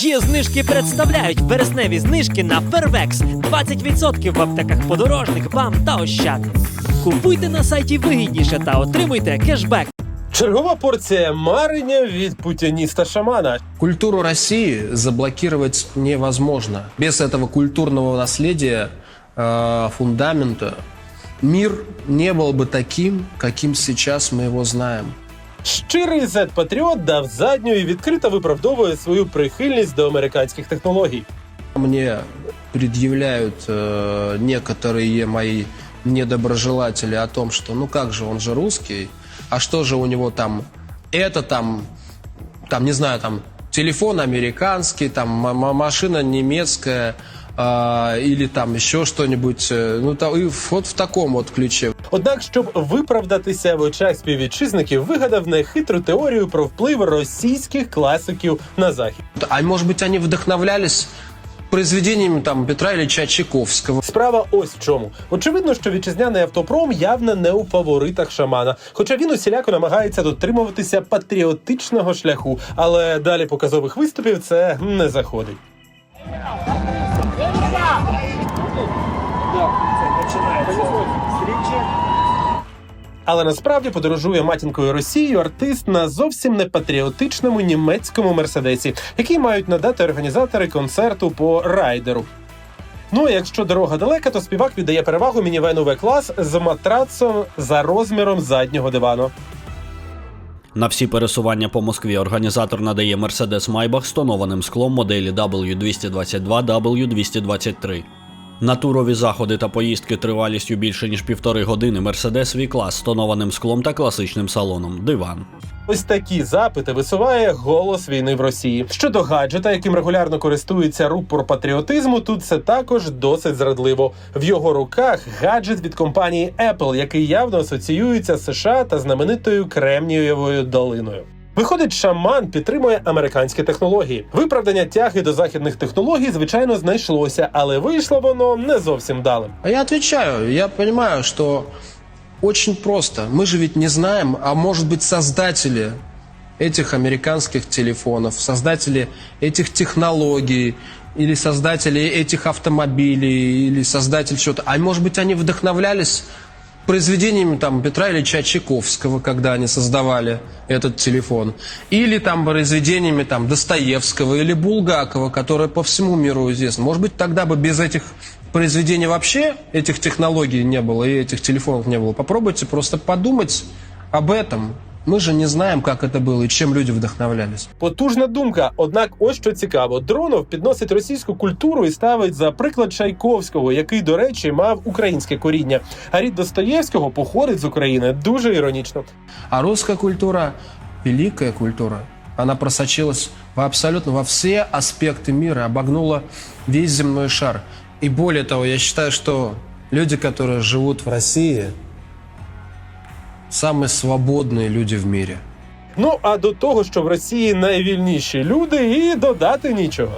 Є знижки представляють вересневі знижки на Фервекс. 20% в аптеках подорожник, бам та ощад. Купуйте на сайті вигідніше та отримуйте кешбек. Чергова порція марення від путініста шамана. Культуру России заблокировать невозможно. Без этого культурного наследия, э, фундамента, мир не был бы таким, каким сейчас мы его знаем. Щирий зет-патріот дав задню і відкрито виправдовує свою прихильність до американських технологій. Мне предъявляют э, некоторые мои недоброжелатели о том, что ну как же, он же русский, а что же у него там, это там, там не знаю, там телефон американский, там м- м- машина немецкая, а, или там еще что-нибудь, э, ну та- и вот в таком вот ключе. Однак, щоб виправдатися в очах співвітчизників, вигадав нехитру теорію про вплив російських класиків на захід. А может быть они вдохновлялись произведениями там Петра Ильича Чайковского, Справа ось в чому. Очевидно, що вітчизняний автопром явно не у фаворитах шамана, хоча він усіляко намагається дотримуватися патріотичного шляху, але далі показових виступів це не заходить. Але насправді подорожує матінкою Росією артист на зовсім не патріотичному німецькому мерседесі, який мають надати організатори концерту по райдеру. Ну а якщо дорога далека, то співак віддає перевагу мінівену В-клас з матрацом за розміром заднього дивану. На всі пересування по Москві організатор надає Mercedes Maybach з тонованим склом моделі W222 W223. На турові заходи та поїздки тривалістю більше ніж півтори години Mercedes V-клас з склом та класичним салоном диван. Ось такі запити висуває голос війни в Росії. Щодо гаджета, яким регулярно користується рупор патріотизму, тут це також досить зрадливо. В його руках гаджет від компанії Apple, який явно асоціюється з США та знаменитою Кремнієвою долиною. Виходить, шаман підтримує американські технології. Виправдання тяги до західних технологій, звичайно, знайшлося, але вийшло воно не зовсім далим. А я отвечаю, я понимаю, что очень просто. Мы же ведь не знаем, а может быть создатели этих американских телефонов, создатели этих технологий, или создатели этих автомобилей, или создатель чего-то. А может быть они вдохновлялись произведениями там Петра Ильича Чайковского, когда они создавали этот телефон, или там произведениями там Достоевского или Булгакова, которые по всему миру известны. Может быть, тогда бы без этих произведений вообще этих технологий не было и этих телефонов не было. Попробуйте просто подумать об этом. Мы же не знаем, как это было и чем люди вдохновлялись. Потужна думка. Однак, ось що цікаво, Дронов підносить російську культуру і ставить за приклад Чайковського, який, до речі, мав українське коріння. А рід Достоєвського походить з України дуже іронічно. А русская культура, великая культура, она просочилась во абсолютно во все аспекты мира, обогнула весь земной шар. И более того, я считаю, что люди, которые живут в России, самые свободные люди в мире. Ну а до того, що в Росії найвільніші люди, і додати нічого.